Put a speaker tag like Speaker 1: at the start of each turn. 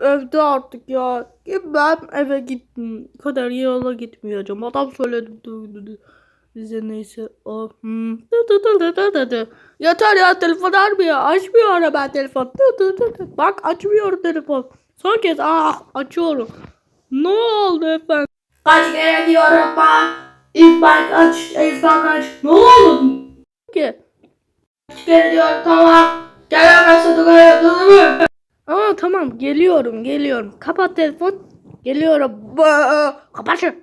Speaker 1: evde artık ya. Ben eve gittim. Bu kadar yola gitmeyeceğim. Adam söyledi. Bize neyse o. Hmm. Yeter ya telefon açmıyor. Açmıyor ara ben telefon. Bak açmıyor telefon. Son kez ah açıyorum. Ne oldu efendim? Kaç kere diyorum bak. İzbak aç. İzbak aç. Ne oldu? Ki? Kaç kere diyorum tamam. Gelemezse dur Tamam geliyorum geliyorum. Kapat telefon. Geliyorum. Ba- Kapat.